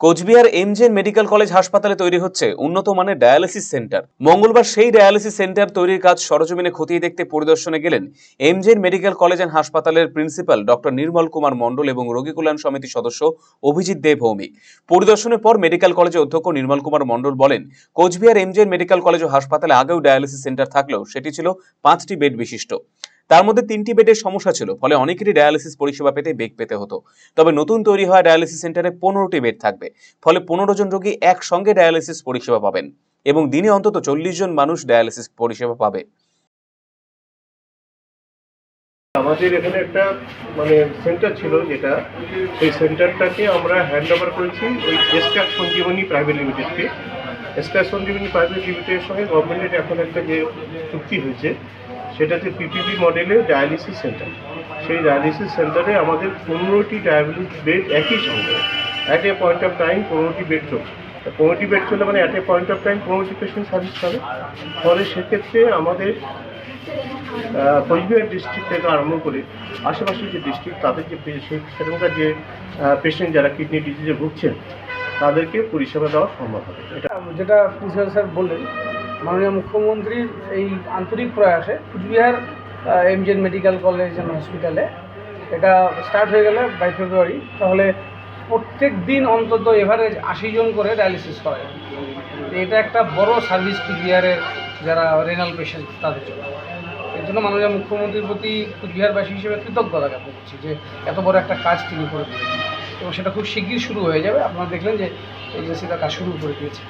Cooch Behar MJN medical college হাসপাতালে তৈরি হচ্ছে উন্নত মানের ডায়ালিসিস সেন্টার। মঙ্গলবার সেই ডায়ালিসিস সেন্টার তৈরির কাজ সরজমিনে খতিয়ে দেখতে পরিদর্শনে গেলেন এমজেন মেডিকেল কলেজ অ্যান্ড হাসপাতালের প্রিন্সিপাল ডক্টর নির্মল কুমার মণ্ডল এবং রোগী কল্যাণ সমিতির সদস্য অভিজিৎ দেব ভৌমিক। পরিদর্শনের পর মেডিকেল কলেজের অধ্যক্ষ নির্মল কুমার মণ্ডল বলেন, কোচবিহার এমজেন মেডিকেল কলেজ ও হাসপাতালে আগেও ডায়ালিসিস সেন্টার থাকলেও সেটি ছিল পাঁচটি বেড বিশিষ্ট। তার মধ্যে তিনটি বেডের সমস্যা ছিল, ফলে অনেকেরই ডায়ালিসিস পরিষেবা পেতে বেগ পেতে হতো। তবে নতুন তৈরি হওয়া ডায়ালিসিস সেন্টারে পনেরোটি বেড থাকবে, ফলে পনেরো জন রোগী একসঙ্গে ডায়ালিসিস পরিষেবা পাবেন এবং দিনে অন্তত চল্লিশ জন মানুষ ডায়ালিসিস পরিষেবা পাবে। আমাদের এখানে একটা মানে সেন্টার ছিল যেটা, সেই সেন্টারটাকে আমরা হ্যান্ড ওভার করেছি ওই এসকার সঞ্জীবনী প্রাইভেট লিমিটেডকে এসকার সঞ্জীবনী প্রাইভেট লিমিটেডের সঙ্গে গভর্নমেন্টের এখন একটা যে চুক্তি হয়েছে সেটা হচ্ছে পিপিপি মডেলের ডায়ালিসিস সেন্টার সেই ডায়ালিসিস সেন্টারে আমাদের পনেরোটি ডায়াবেটিস বেড একই সঙ্গে। At a point of time পনেরোটি বেড চলছে। পনেরোটি বেড চলে মানে at a point of time পনেরোটি পেশেন্ট সার্ভিস পাবে ফলে সেক্ষেত্রে আমাদের কোচবিহার ডিস্ট্রিক্ট থেকে আরম্ভ করে আশেপাশের যে ডিস্ট্রিক্ট তাদের যে সেখানকার যে পেশেন্ট যারা কিডনি ডিজিজে ভুগছেন, তাদেরকে পরিষেবা দেওয়া সম্ভব হবে। এটা যেটা স্যার বললেন মাননীয় মুখ্যমন্ত্রীর এই আন্তরিক প্রয়াসে Coochbehar MJN medical college and হসপিটালে এটা স্টার্ট হয়ে গেলে বাই ফেব্রুয়ারি তাহলে প্রত্যেক দিন অন্তত এভারেজ আশি জন করে ডায়ালিসিস করা এটা একটা বড় সার্ভিস কুচবিহারের যারা রেনাল পেশেন্ট তাদের জন্য। এর জন্য মাননীয় মুখ্যমন্ত্রীর প্রতি কুচবিহারবাসী হিসেবে কৃতজ্ঞতা জ্ঞাপন করছি যে এত বড় একটা কাজ তিনি করে দিলেন। এবং সেটা খুব শিগগির শুরু হয়ে যাবে। আপনারা দেখলেন যে এজেন্সিটা কাজ শুরু করে দিয়েছে।